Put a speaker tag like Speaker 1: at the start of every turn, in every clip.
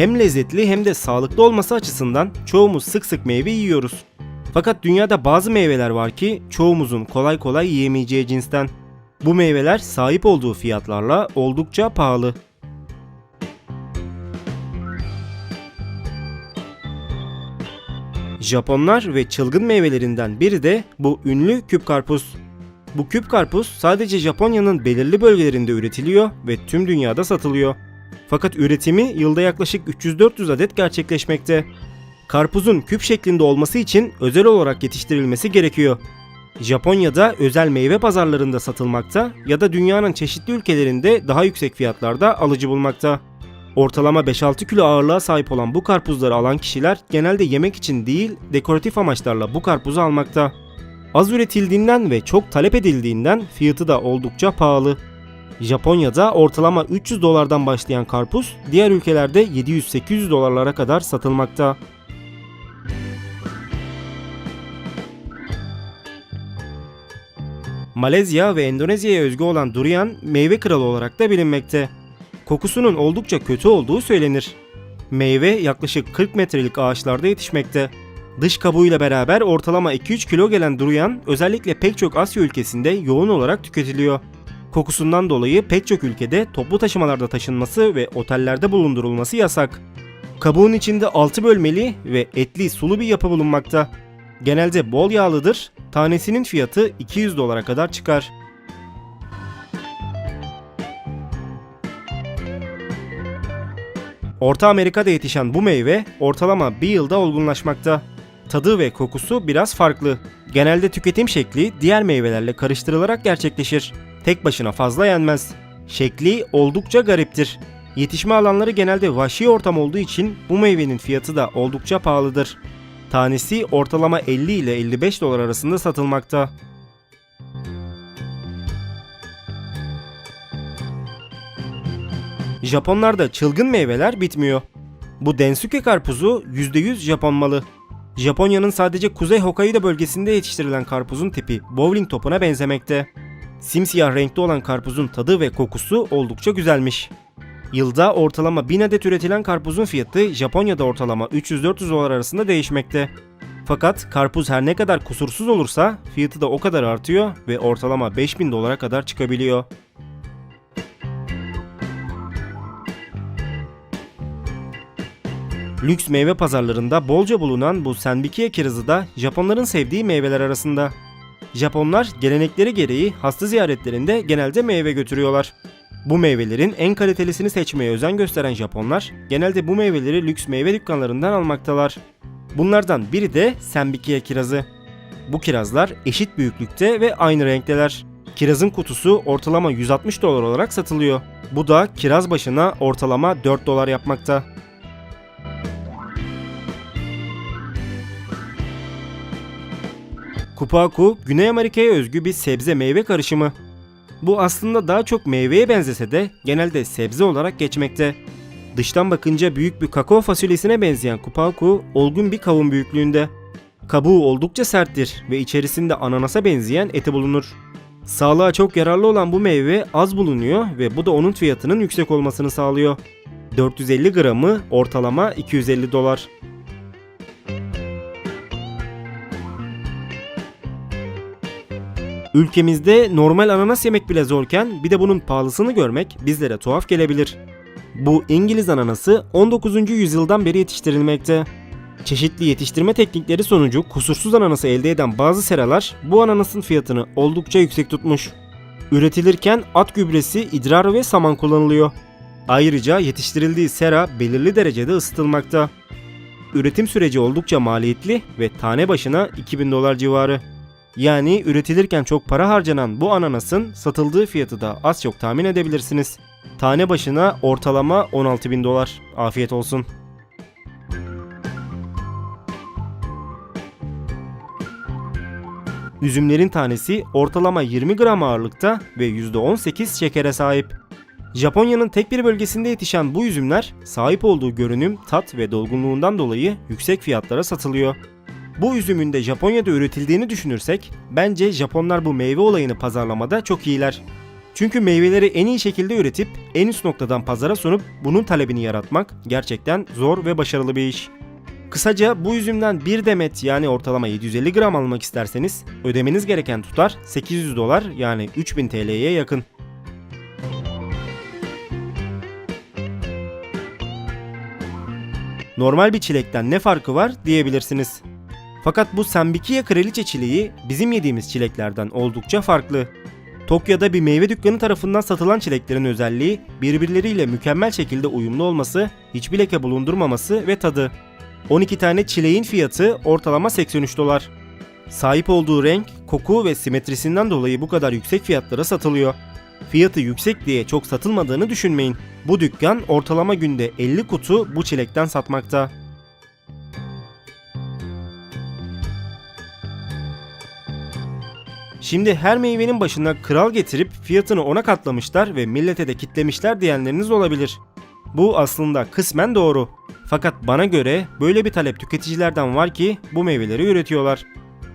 Speaker 1: Hem lezzetli hem de sağlıklı olması açısından çoğumuz sık sık meyve yiyoruz. Fakat dünyada bazı meyveler var ki çoğumuzun kolay kolay yiyemeyeceği cinsten. Bu meyveler sahip olduğu fiyatlarla oldukça pahalı. Japonlar ve çılgın meyvelerinden biri de bu ünlü küp karpuz. Bu küp karpuz sadece Japonya'nın belirli bölgelerinde üretiliyor ve tüm dünyada satılıyor. Fakat üretimi yılda yaklaşık 300-400 adet gerçekleşmekte. Karpuzun küp şeklinde olması için özel olarak yetiştirilmesi gerekiyor. Japonya'da özel meyve pazarlarında satılmakta ya da dünyanın çeşitli ülkelerinde daha yüksek fiyatlarda alıcı bulmakta. Ortalama 5-6 kilo ağırlığa sahip olan bu karpuzları alan kişiler genelde yemek için değil dekoratif amaçlarla bu karpuzu almakta. Az üretildiğinden ve çok talep edildiğinden fiyatı da oldukça pahalı. Japonya'da ortalama 300 dolardan başlayan karpuz diğer ülkelerde 700-800 dolarlara kadar satılmakta. Malezya ve Endonezya'ya özgü olan durian meyve kralı olarak da bilinmekte. Kokusunun oldukça kötü olduğu söylenir. Meyve yaklaşık 40 metrelik ağaçlarda yetişmekte. Dış kabuğuyla beraber ortalama 2-3 kilo gelen durian özellikle pek çok Asya ülkesinde yoğun olarak tüketiliyor. Kokusundan dolayı pek çok ülkede toplu taşımalarda taşınması ve otellerde bulundurulması yasak. Kabuğun içinde 6 bölmeli ve etli sulu bir yapı bulunmakta. Genelde bol yağlıdır, tanesinin fiyatı 200 dolara kadar çıkar. Orta Amerika'da yetişen bu meyve ortalama bir yılda olgunlaşmakta. Tadı ve kokusu biraz farklı. Genelde tüketim şekli diğer meyvelerle karıştırılarak gerçekleşir. Tek başına fazla yenmez. Şekli oldukça gariptir. Yetişme alanları genelde vahşi ortam olduğu için bu meyvenin fiyatı da oldukça pahalıdır. Tanesi ortalama 50 ile 55 dolar arasında satılmakta. Japonlarda çılgın meyveler bitmiyor. Bu Densuke karpuzu %100 Japon malı. Japonya'nın sadece Kuzey Hokkaido bölgesinde yetiştirilen karpuzun tipi bowling topuna benzemekte. Simsiyah renkli olan karpuzun tadı ve kokusu oldukça güzelmiş. Yılda ortalama 1000 adet üretilen karpuzun fiyatı Japonya'da ortalama 300-400 dolar arasında değişmekte. Fakat karpuz her ne kadar kusursuz olursa fiyatı da o kadar artıyor ve ortalama 5000 dolara kadar çıkabiliyor. Lüks meyve pazarlarında bolca bulunan bu senbikiye kirazı da Japonların sevdiği meyveler arasında. Japonlar gelenekleri gereği hasta ziyaretlerinde genelde meyve götürüyorlar. Bu meyvelerin en kalitelisini seçmeye özen gösteren Japonlar genelde bu meyveleri lüks meyve dükkanlarından almaktalar. Bunlardan biri de senbikiye kirazı. Bu kirazlar eşit büyüklükte ve aynı renkteler. Kirazın kutusu ortalama 160 dolar olarak satılıyor. Bu da kiraz başına ortalama 4 dolar yapmakta. Kupaku, Güney Amerika'ya özgü bir sebze meyve karışımı. Bu aslında daha çok meyveye benzese de genelde sebze olarak geçmekte. Dıştan bakınca büyük bir kakao fasulyesine benzeyen kupaku olgun bir kavun büyüklüğünde. Kabuğu oldukça serttir ve içerisinde ananasa benzeyen eti bulunur. Sağlığa çok yararlı olan bu meyve az bulunuyor ve bu da onun fiyatının yüksek olmasını sağlıyor. 450 gramı ortalama 250 dolar. Ülkemizde normal ananas yemek bile zorken bir de bunun pahalısını görmek bizlere tuhaf gelebilir. Bu İngiliz ananası 19. yüzyıldan beri yetiştirilmekte. Çeşitli yetiştirme teknikleri sonucu kusursuz ananası elde eden bazı seralar bu ananasın fiyatını oldukça yüksek tutmuş. Üretilirken at gübresi, idrar ve saman kullanılıyor. Ayrıca yetiştirildiği sera belirli derecede ısıtılmakta. Üretim süreci oldukça maliyetli ve tane başına 2000 dolar civarı. Yani üretilirken çok para harcanan bu ananasın satıldığı fiyatı da az çok tahmin edebilirsiniz. Tane başına ortalama 16 bin dolar. Afiyet olsun. Üzümlerin tanesi ortalama 20 gram ağırlıkta ve %18 şekere sahip. Japonya'nın tek bir bölgesinde yetişen bu üzümler sahip olduğu görünüm, tat ve dolgunluğundan dolayı yüksek fiyatlara satılıyor. Bu üzümün de Japonya'da üretildiğini düşünürsek bence Japonlar bu meyve olayını pazarlamada çok iyiler. Çünkü meyveleri en iyi şekilde üretip en üst noktadan pazara sunup bunun talebini yaratmak gerçekten zor ve başarılı bir iş. Kısaca bu üzümden bir demet yani ortalama 750 gram almak isterseniz ödemeniz gereken tutar 800 dolar yani 3000 TL'ye yakın. Normal bir çilekten ne farkı var diyebilirsiniz. Fakat bu Sambikia kraliçe çileği bizim yediğimiz çileklerden oldukça farklı. Tokyo'da bir meyve dükkanı tarafından satılan çileklerin özelliği birbirleriyle mükemmel şekilde uyumlu olması, hiçbir leke bulundurmaması ve tadı. 12 tane çileğin fiyatı ortalama 83 dolar. Sahip olduğu renk, koku ve simetrisinden dolayı bu kadar yüksek fiyatlara satılıyor. Fiyatı yüksek diye çok satılmadığını düşünmeyin. Bu dükkan ortalama günde 50 kutu bu çilekten satmakta. Şimdi her meyvenin başına kral getirip fiyatını ona katlamışlar ve millete de kitlemişler diyenleriniz olabilir. Bu aslında kısmen doğru. Fakat bana göre böyle bir talep tüketicilerden var ki bu meyveleri üretiyorlar.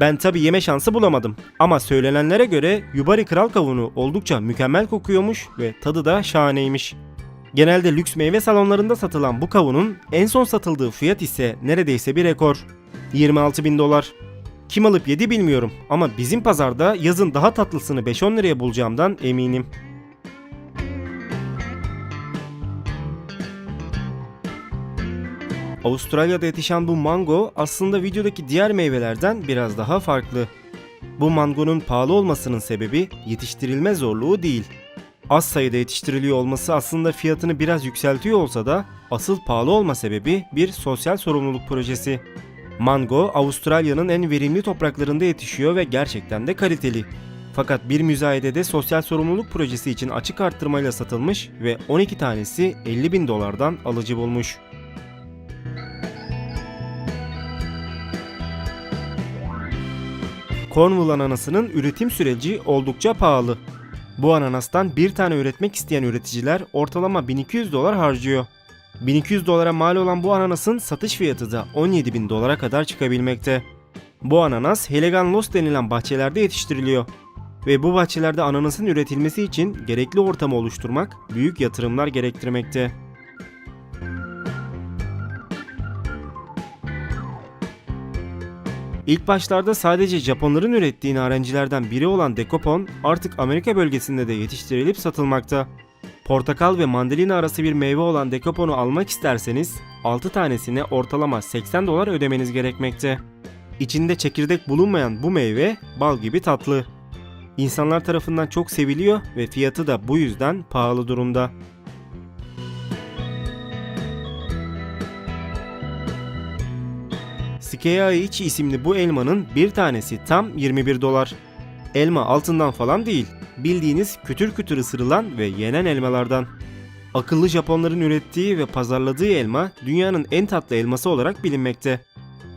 Speaker 1: Ben tabi yeme şansı bulamadım ama söylenenlere göre Yubari Kral kavunu oldukça mükemmel kokuyormuş ve tadı da şahaneymiş. Genelde lüks meyve salonlarında satılan bu kavunun en son satıldığı fiyat ise neredeyse bir rekor. 26 bin dolar. Kim alıp yedi bilmiyorum ama bizim pazarda yazın daha tatlısını 5-10 liraya bulacağımdan eminim. Avustralya'da yetişen bu mango aslında videodaki diğer meyvelerden biraz daha farklı. Bu mangonun pahalı olmasının sebebi yetiştirilme zorluğu değil. Az sayıda yetiştiriliyor olması aslında fiyatını biraz yükseltiyor olsa da asıl pahalı olma sebebi bir sosyal sorumluluk projesi. Mango, Avustralya'nın en verimli topraklarında yetişiyor ve gerçekten de kaliteli. Fakat bir müzayedede sosyal sorumluluk projesi için açık arttırmayla satılmış ve 12 tanesi 50 bin dolardan alıcı bulmuş. Cornwall ananasının üretim süreci oldukça pahalı. Bu ananastan bir tane üretmek isteyen üreticiler ortalama 1200 dolar harcıyor. 1200 dolara mal olan bu ananasın satış fiyatı da 17 bin dolara kadar çıkabilmekte. Bu ananas Helegan Los denilen bahçelerde yetiştiriliyor. Ve bu bahçelerde ananasın üretilmesi için gerekli ortamı oluşturmak büyük yatırımlar gerektirmekte. İlk başlarda sadece Japonların ürettiği narencilerden biri olan Dekopon artık Amerika bölgesinde de yetiştirilip satılmakta. Portakal ve mandalina arası bir meyve olan Dekopon'u almak isterseniz 6 tanesine ortalama 80 dolar ödemeniz gerekmekte. İçinde çekirdek bulunmayan bu meyve bal gibi tatlı. İnsanlar tarafından çok seviliyor ve fiyatı da bu yüzden pahalı durumda. Skeaichi isimli bu elmanın bir tanesi tam 21 dolar. Elma altından falan değil, bildiğiniz kütür kütür ısırılan ve yenen elmalardan. Akıllı Japonların ürettiği ve pazarladığı elma dünyanın en tatlı elması olarak bilinmekte.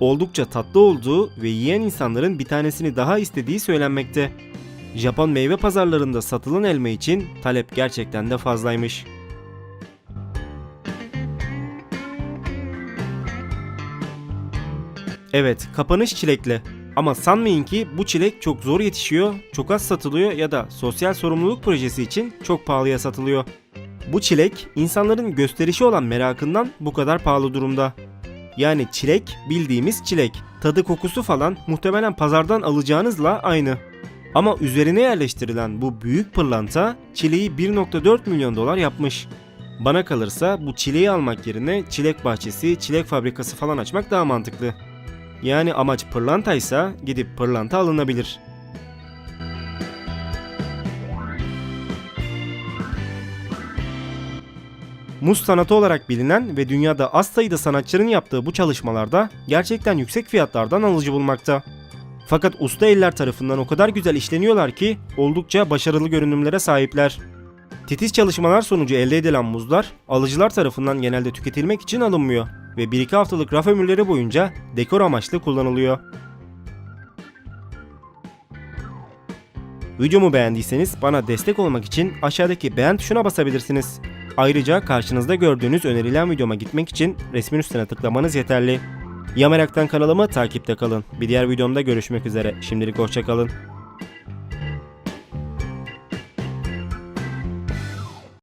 Speaker 1: Oldukça tatlı olduğu ve yiyen insanların bir tanesini daha istediği söylenmekte. Japon meyve pazarlarında satılan elma için talep gerçekten de fazlaymış. Evet, kapanış çilekle. Ama sanmayın ki bu çilek çok zor yetişiyor, çok az satılıyor ya da sosyal sorumluluk projesi için çok pahalıya satılıyor. Bu çilek insanların gösterişi olan merakından bu kadar pahalı durumda. Yani çilek bildiğimiz çilek. Tadı kokusu falan muhtemelen pazardan alacağınızla aynı. Ama üzerine yerleştirilen bu büyük pırlanta çileği 1.4 milyon dolar yapmış. Bana kalırsa bu çileği almak yerine çilek bahçesi, çilek fabrikası falan açmak daha mantıklı. Yani amaç pırlantaysa gidip pırlanta alınabilir. Muz sanatı olarak bilinen ve dünyada az sayıda sanatçının yaptığı bu çalışmalarda gerçekten yüksek fiyatlardan alıcı bulmakta. Fakat usta eller tarafından o kadar güzel işleniyorlar ki oldukça başarılı görünümlere sahipler. Titiz çalışmalar sonucu elde edilen muzlar alıcılar tarafından genelde tüketilmek için alınmıyor ve 1-2 haftalık raf ömürleri boyunca dekor amaçlı kullanılıyor. Videomu beğendiyseniz bana destek olmak için aşağıdaki beğen tuşuna basabilirsiniz. Ayrıca karşınızda gördüğünüz önerilen videoma gitmek için resmin üstüne tıklamanız yeterli. Ya meraktan kanalımı takipte kalın. Bir diğer videomda görüşmek üzere. Şimdilik hoşçakalın.